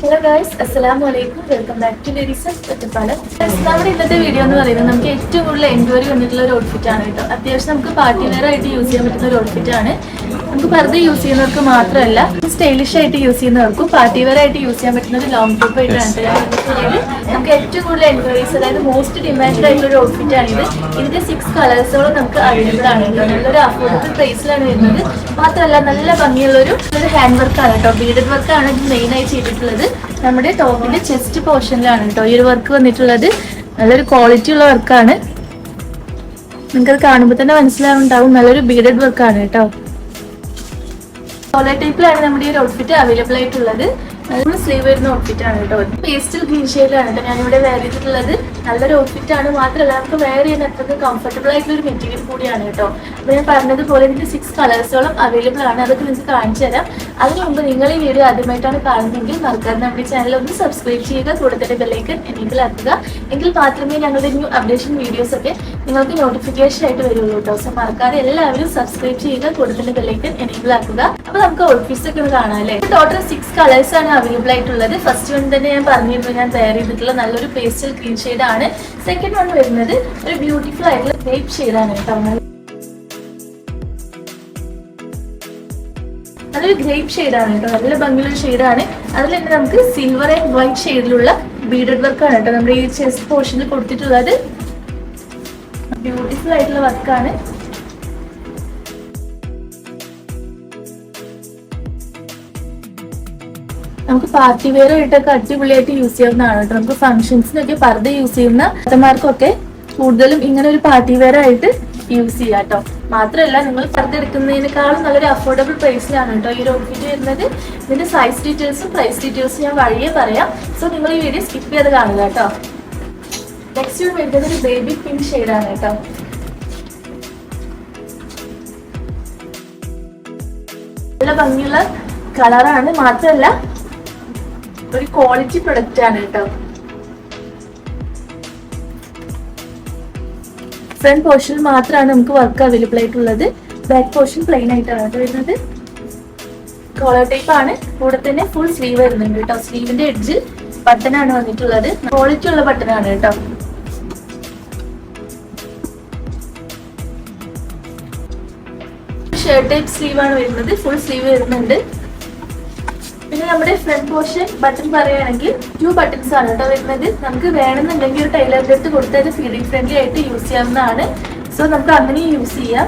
Hello welcome back to നമ്മുടെ ഇന്നത്തെ video എന്ന് പറയുന്നത് നമുക്ക് ഏറ്റവും കൂടുതൽ എൻക്വയറി വന്നിട്ടുള്ള ഒരു ഔട്ട്ഫിറ്റ് ആണ് കേട്ടോ. അത്യാവശ്യം നമുക്ക് പാർട്ടി വെയർ ആയിട്ട് യൂസ് ചെയ്യാൻ പറ്റുന്ന ഒരു ഔട്ട്ഫിറ്റ് ആണ്. നമുക്ക് വെറുതെ യൂസ് ചെയ്യുന്നവർക്ക് മാത്രമല്ല സ്റ്റൈലിഷ് ആയിട്ട് യൂസ് ചെയ്യുന്നവർക്കും പാർട്ടി വെയർ ആയിട്ട് യൂസ് ചെയ്യാൻ പറ്റുന്ന ഒരു ലോങ് ടോപ്പ് ആയിട്ടാണ്. നമുക്ക് ഏറ്റവും കൂടുതൽ എൻക്വയറീസ് അതായത് മോസ്റ്റ് ഡിമാൻഡ് ആയിട്ടുള്ള ഒരു ഔട്ട്ഫിറ്റ് ആണിത്. ഇത് ഇതിന്റെ സിക്സ് കളേഴ്സോളം നമുക്ക് അവൈലബിൾ ആണ്. കേട്ടോ നല്ലൊരു അഫോർഡബിൾ പ്രൈസിലാണ് വരുന്നത്. മാത്രമല്ല നല്ല ഭംഗിയുള്ള ഒരു ഒരു ഹാൻഡ് വർക്ക് ആണ് കേട്ടോ ബീഡഡ് വർക്ക് ആണ് ഇത് മെയിൻ ആയി ചെയ്തിട്ടുള്ളത്. നമ്മുടെ ടോപ്പിന്റെ ചെസ്റ്റ് പോർഷനിലാണ് കേട്ടോ ഈ ഒരു വർക്ക് വന്നിട്ടുള്ളത്. നല്ലൊരു ക്വാളിറ്റി ഉള്ള വർക്കാണ് നിങ്ങൾക്കത് കാണുമ്പോൾ തന്നെ മനസ്സിലാവുണ്ടാവും. നല്ലൊരു ബീഡഡ് വർക്കാണ് കേട്ടോ കോളർ ടൈപ്പിലാണ് നമ്മുടെ ഈ ഒരു ഔട്ട്ഫിറ്റ് അവൈലബിൾ ആയിട്ടുള്ളത്. നല്ല സ്ലീവ് വരുന്ന ഔട്ട്ഫിറ്റ് ആണ് കേട്ടോ. പേസ്റ്റൽ ഗ്രീൻ ഷെയ്ഡിലാണ് കേട്ടോ ഞാനിവിടെ വെയർ ചെയ്തിട്ടുള്ളത്. നല്ലൊരു ഔട്ട്ഫിറ്റ് ആണ്. മാത്രമല്ല നമുക്ക് വെയർ ചെയ്യാൻ അത്രയ്ക്ക് കംഫർട്ടബിൾ ആയിട്ടുള്ള ഒരു മെറ്റീരിയൽ കൂടിയാണ് കേട്ടോ. അപ്പോൾ ഞാൻ പറഞ്ഞതുപോലെ ഇതിന്റെ സിക്സ് കളേഴ്സോളം അവൈലബിൾ ആണ്. അതൊക്കെ നിങ്ങൾക്ക് കാണിച്ചു തരാം. അതിനു മുമ്പ് നിങ്ങൾ ഈ വീഡിയോ ആദ്യമായിട്ടാണ് കാണുന്നതെങ്കിൽ മറക്കാതെ നമ്മുടെ ചാനൽ ഒന്ന് സബ്സ്ക്രൈബ് ചെയ്യുക കൂടെ തന്നെ ബെല്ലൈക്കൻ എനേബിൾ ആക്കുക. എങ്കിൽ മാത്രമേ ഞങ്ങളുടെ ന്യൂ അപ്ഡേഷൻ വീഡിയോസ് ഒക്കെ നിങ്ങൾക്ക് നോട്ടിഫിക്കേഷൻ ആയിട്ട് വരുള്ളൂ കേട്ടോ. സോ മറക്കാതെ എല്ലാവരും സബ്സ്ക്രൈബ് ചെയ്യുക കൂടെ തന്നെ ബെല്ലൈക്കൻ എനേബിൾ ആക്കുക. അപ്പൊ നമുക്ക് ഔട്ട്ഫിറ്റ്സ് ഒക്കെ കാണാം അല്ലേ? ടോട്ടൽ സിക്സ് കളേഴ്സ് ആണ് അവൈലബിൾ ആയിട്ടുള്ളത്. ഫസ്റ്റ് വൺ തന്നെ ഞാൻ പറഞ്ഞിരുന്നു ഞാൻ തയ്യാർ ചെയ്തിട്ടുള്ള നല്ലൊരു പേസ്റ്റൽ ഷെയ്ഡ് ആണ്. സെക്കൻഡ് വൺ വരുന്നത് ഒരു ബ്യൂട്ടിഫുൾ ആയിട്ടുള്ള ഗ്രേപ്പ് ഷെയ്ഡ് ആണ് കേട്ടോ. നല്ലൊരു ഗ്രേപ്പ് ഷെയ്ഡാണ് കേട്ടോ. നല്ല ഭംഗിയുള്ള ഷെയ്ഡാണ് അതിൽ തന്നെ നമുക്ക് സിൽവർ ആൻഡ് വൈറ്റ് ഷെയ്ഡിലുള്ള ബീഡഡ് വർക്കാണ് കേട്ടോ. നമ്മുടെ ഈ ചെസ്റ്റ് പോർഷനിൽ കൊടുത്തിട്ടുള്ളത്. ബ്യൂട്ടിഫുൾ ആയിട്ടുള്ള വർക്കാണ് നമുക്ക് പാർട്ടി വെയർ ആയിട്ടൊക്കെ അടിപൊളിയായിട്ട് യൂസ് ചെയ്യാവുന്നതാണ് കേട്ടോ. നമുക്ക് ഫംഗ്ഷൻസിനൊക്കെ പർദ്ദ യൂസ് ചെയ്യുന്ന അച്ഛന്മാർക്കൊക്കെ കൂടുതലും ഇങ്ങനെ ഒരു പാർട്ടി വെയർ ആയിട്ട് യൂസ് ചെയ്യാം കേട്ടോ. മാത്രമല്ല നിങ്ങൾ പർദ്ദ എടുക്കുന്നതിനേക്കാളും നല്ലൊരു അഫോർഡബിൾ പ്രൈസിലാണ് കേട്ടോ ഈ ഒരു വരുന്നത്. ഇതിന്റെ സൈസ് ഡീറ്റെയിൽസും പ്രൈസ് ഡീറ്റെയിൽസും ഞാൻ വഴിയെ പറയാം. സോ നിങ്ങൾ ഈ വീഡിയോ സ്കിപ്പ് ചെയ്ത് കാണുക കേട്ടോ. നെക്സ്റ്റ് വരുന്നത് ഒരു ബേബി പിങ്ക് ഷെയ്ഡാണ് കേട്ടോ. നല്ല ഭംഗിയുള്ള കളറാണ് മാത്രമല്ല ഒരു ക്വാളിറ്റി പ്രൊഡക്റ്റ് ആണ് കേട്ടോ. ഫ്രണ്ട് പോർഷൻ മാത്രമാണ് നമുക്ക് വർക്ക് അവൈലബിൾ ആയിട്ടുള്ളത്. ബാക്ക് പോർഷൻ പ്ലെയിൻ ആയിട്ടാണ് വരുന്നത്. കോളർ ടൈപ്പ് ആണ്. കൂടെ തന്നെ ഫുൾ സ്ലീവ് വരുന്നുണ്ട് കേട്ടോ. സ്ലീവിന്റെ എഡ്ജിൽ ബട്ടൺ ആണ് വന്നിട്ടുള്ളത്. ക്വാളിറ്റി ഉള്ള ബട്ടൺ ആണ് കേട്ടോ. ഷർട്ട് ടൈപ്പ് സ്ലീവ് ആണ് വരുന്നത്. ഫുൾ സ്ലീവ് വരുന്നുണ്ട്. പിന്നെ നമ്മുടെ ഫ്രണ്ട് പോർഷൻ ബട്ടൺ പറയുകയാണെങ്കിൽ ടു ബട്ടൺസ് ആണ് കേട്ടോ വരുന്നത്. നമുക്ക് വേണമെന്നുണ്ടെങ്കിൽ ഒരു ടൈലറിന്റെ അടുത്ത് കൊടുത്തത് ഫീഡിങ് ഫ്രണ്ട്ലി ആയിട്ട് യൂസ് ചെയ്യാവുന്നതാണ്. സോ നമുക്ക് അങ്ങനെ യൂസ് ചെയ്യാം.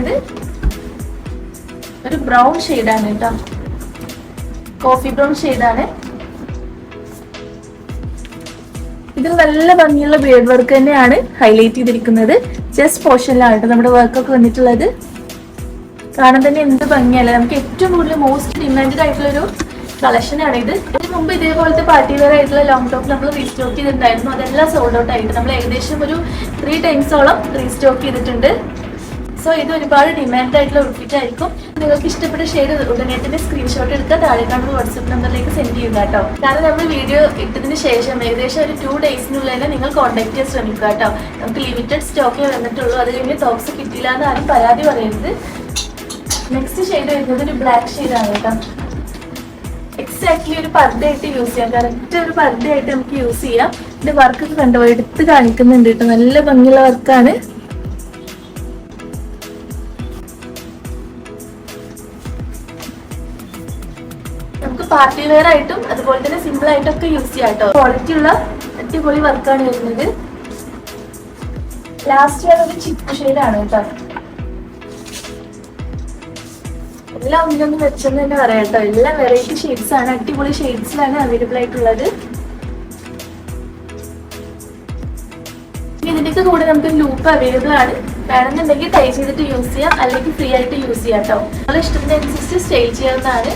അത് ഒരു ബ്രൗൺ ആണ് കേട്ടോ. കോഫി ബ്രൗൺ ആണ്. ഇത് നല്ല ഭംഗിയുള്ള ബിയർഡ് വർക്ക് തന്നെയാണ് ഹൈലൈറ്റ് ചെയ്തിരിക്കുന്നത്. ജസ്റ്റ് പോർഷനിലാണ് കേട്ടോ നമ്മുടെ വർക്കൊക്കെ വന്നിട്ടുള്ളത്. കാണാൻ തന്നെ എന്ത് ഭംഗിയല്ലേ. നമുക്ക് ഏറ്റവും കൂടുതൽ മോസ്റ്റ് ഡിമാൻഡഡ് ആയിട്ടുള്ള ഒരു കളക്ഷൻ ആണ് ഇത്. ഇതിന് മുമ്പ് ഇതേപോലത്തെ പാർട്ടി വെയർ ആയിട്ടുള്ള ലോങ് ടോപ്പ് നമ്മൾ റീസ്റ്റോക്ക് ചെയ്തിട്ടുണ്ടായിരുന്നു. അതെല്ലാം സോൾഡ് ഔട്ട് ആയിട്ട് നമ്മൾ ഏകദേശം ഒരു ത്രീ ടൈംസോളം റീസ്റ്റോക്ക് ചെയ്തിട്ടുണ്ട്. സോ ഇത് ഒരുപാട് ഡിമാൻഡ് ആയിട്ടുള്ള ഔട്ട്ഫിറ്റ് ആയിരിക്കും. നിങ്ങൾക്ക് ഇഷ്ടപ്പെട്ട ഷെയർ ഉടനെ തന്നെ സ്ക്രീൻഷോട്ട് എടുത്ത് താഴെ കാണുന്ന വാട്സപ്പ് നമ്പറിലേക്ക് സെൻഡ് ചെയ്യുക കേട്ടോ. കാരണം നമ്മൾ വീഡിയോ ഇട്ടതിന് ശേഷം ഏകദേശം ഒരു ടു ഡേയ്സിനുള്ളിൽ തന്നെ നിങ്ങൾ കോൺടാക്ട് ചെയ്യാൻ ശ്രമിക്കുക കേട്ടോ. നമുക്ക് ലിമിറ്റഡ് സ്റ്റോക്കേ വന്നിട്ടുള്ളൂ. അത് കഴിഞ്ഞ് ടോപ്സ് കിട്ടിയില്ല എന്ന് ആരും പരാതി പറയരുത്. നെക്സ്റ്റ് ഷെയ്ഡ് വരുന്നത് ഒരു ബ്ലാക്ക് ഷെയ്ഡാണ് കേട്ടോ. എക്സാക്ട്ലി ഒരു പർദ്ദയായിട്ട് യൂസ് ചെയ്യാം. കറക്റ്റ് ഒരു പർദ്ദയായിട്ട് നമുക്ക് യൂസ് ചെയ്യാം. ഇതിന്റെ വർക്ക് കണ്ടോ? എടുത്ത് കാണിക്കുന്നുണ്ട് കേട്ടോ. നല്ല ഭംഗിയുള്ള വർക്കാണ് നമുക്ക് പാർട്ടി വെയർ ആയിട്ടും അതുപോലെ തന്നെ സിമ്പിൾ ആയിട്ടും ഒക്കെ യൂസ് ചെയ്യാം കേട്ടോ. ക്വാളിറ്റി ഉള്ള അടിപൊളി വർക്കാണ് വരുന്നത്. ലാസ്റ്റ് ഒരു ചിപ്പ് ആണ് കേട്ടോ. എല്ലാം ഒന്നിനൊന്ന് വെച്ചെന്ന് തന്നെ പറയാം കേട്ടോ. എല്ലാ വെറൈറ്റി ഷെയ്ഡ്സ് ആണ് അടിപൊളി ഷെയ്ഡ്സിലാണ് അവൈലബിൾ ആയിട്ടുള്ളത്. ഇതിന്റെ ഇതിന്റെയൊക്കെ കൂടെ നമുക്ക് ലൂപ്പ് അവൈലബിൾ ആണ്. വേണമെന്നുണ്ടെങ്കിൽ ടൈ ചെയ്തിട്ട് യൂസ് ചെയ്യാം അല്ലെങ്കിൽ ഫ്രീ ആയിട്ട് യൂസ് ചെയ്യാം കേട്ടോ. നമ്മളെ ഇഷ്ടത്തിനനുസരിച്ച് സ്റ്റൈൽ ചെയ്യാവുന്നതാണ്.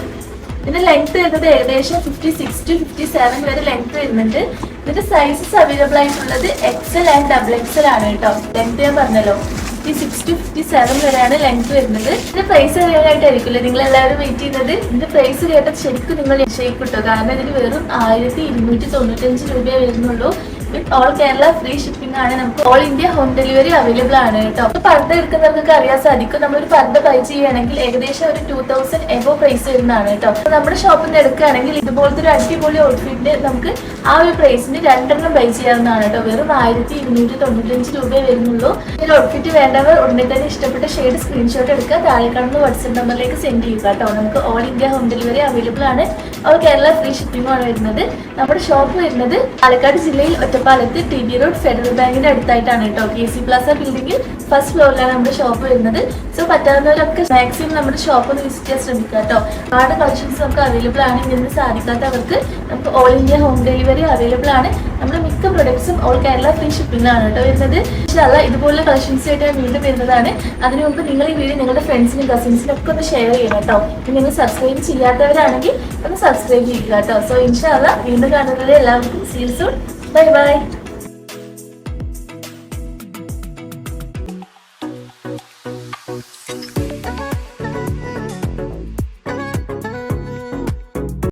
ഇതിന്റെ ലെങ്ത് വരുന്നത് ഏകദേശം fifty six to fifty seven വരെ ലെങ്ത് വരുന്നുണ്ട്. ഇതിന്റെ സൈസസ് അവൈലബിൾ ആയിട്ടുള്ളത് എക്സൽ ആൻഡ് ഡബിൾ എക്സൽ ആണ് കേട്ടോ. ലെങ്ത് ഞാൻ പറഞ്ഞല്ലോ. Fifty six to fifty seven വരെയാണ് ലെങ്ത് വരുന്നത്. ഇതിന്റെ പ്രൈസ് അറിയാനായിട്ടായിരിക്കില്ലേ നിങ്ങൾ എല്ലാവരും വെയിറ്റ് ചെയ്യുന്നത്. ഇതിന്റെ പ്രൈസ് കേട്ടത് ശരിക്കും നിങ്ങൾ നിശ്ചയിക്കട്ടോ കാരണം ഇതിന് വെറും ആയിരത്തി ഇരുന്നൂറ്റി തൊണ്ണൂറ്റഞ്ച് രൂപയെ വരുന്നുള്ളൂ. With all Kerala free shipping ആണ്. നമുക്ക് all India home delivery available ആണ് കേട്ടോ. പർദ്ദ എടുക്കുന്നവർക്ക് അറിയാൻ സാധിക്കും നമ്മളൊരു പർദ്ദ ബൈ ചെയ്യുകയാണെങ്കിൽ ഏകദേശം ഒരു ടൂ തൗസൻഡ് എബോ പ്രൈസ് വരുന്നതാണ് കേട്ടോ. നമ്മുടെ ഷോപ്പിൽ നിന്ന് എടുക്കുകയാണെങ്കിൽ ഇതുപോലത്തെ ഒരു അടിപൊളി ഔട്ട്ഫിറ്റിന് നമുക്ക് ആ ഒരു പ്രൈസിന് രണ്ടെണ്ണം ബൈ ചെയ്യാവുന്നതാണ് കേട്ടോ. വെറും ആയിരത്തി ഇരുന്നൂറ്റി തൊണ്ണൂറ്റഞ്ച് രൂപയെ വരുന്നുള്ളൂ. ഈ ഔട്ട്ഫിറ്റ് വേണ്ടവർ ഉടനെ തന്നെ ഇഷ്ടപ്പെട്ട ഷെയ്ഡ് സ്ക്രീൻഷോട്ട് എടുക്കുക. താഴെ കാണുന്ന വാട്സ്ആപ്പ് നമ്പറിലേക്ക് സെൻഡ് ചെയ്യുക കേട്ടോ. നമുക്ക് all India home delivery available ആണ്. ഓൾ കേരള ഫ്രീ ഷിപ്പിംഗ് ആണ് വരുന്നത്. നമ്മുടെ ഷോപ്പ് വരുന്നത് പാലക്കാട് ജില്ലയിൽ ഒറ്റപ്പാലത്ത് ടി ബി റോഡ് ഫെഡറൽ ബാങ്കിന്റെ അടുത്തായിട്ടാണ് കേട്ടോ കെ സി പ്ലാസ ബിൽഡിംഗിൽ ഫസ്റ്റ് ഫ്ലോറിലാണ് നമ്മുടെ ഷോപ്പ് വരുന്നത്. സോ പറ്റാവുന്നവരൊക്കെ മാക്സിമം നമ്മുടെ ഷോപ്പ് ഒന്ന് വിസിറ്റ് ചെയ്യാൻ ശ്രമിക്കുക കേട്ടോ. ഒരുപാട് കളക്ഷൻസ് നമുക്ക് അവൈലബിൾ ആണ്. ഇതിന് സാധിക്കാത്തവർക്ക് നമുക്ക് all India home delivery available ആണ്. നമ്മുടെ മിക്ക പ്രൊഡക്ട്സും ഓൾ കേരള ഫ്രീ ഷിപ്പിംഗ് ഷിപ്പിംഗിലാണ് കേട്ടോ വരുന്നത്. ഇൻഷാല്ല ഇതുപോലുള്ള കളക്ഷൻസ് ആയിട്ട് ഞാൻ വീണ്ടും വരുന്നതാണ്. അതിനു മുമ്പ് നിങ്ങൾ ഈ വീഡിയോ നിങ്ങളുടെ ഫ്രണ്ട്സിനും കസിൻസിനും ഒക്കെ ഒന്ന് ഷെയർ ചെയ്യണം കേട്ടോ. നിങ്ങൾ സബ്സ്ക്രൈബ് ചെയ്യാത്തവരാണെങ്കിൽ ഒന്ന് സബ്സ്ക്രൈബ് ചെയ്യുക കേട്ടോ. സോ ഇൻഷാല്ല വീണ്ടും കാണുന്നത് എല്ലാവർക്കും സീൽസൂൺ ബൈ ബൈ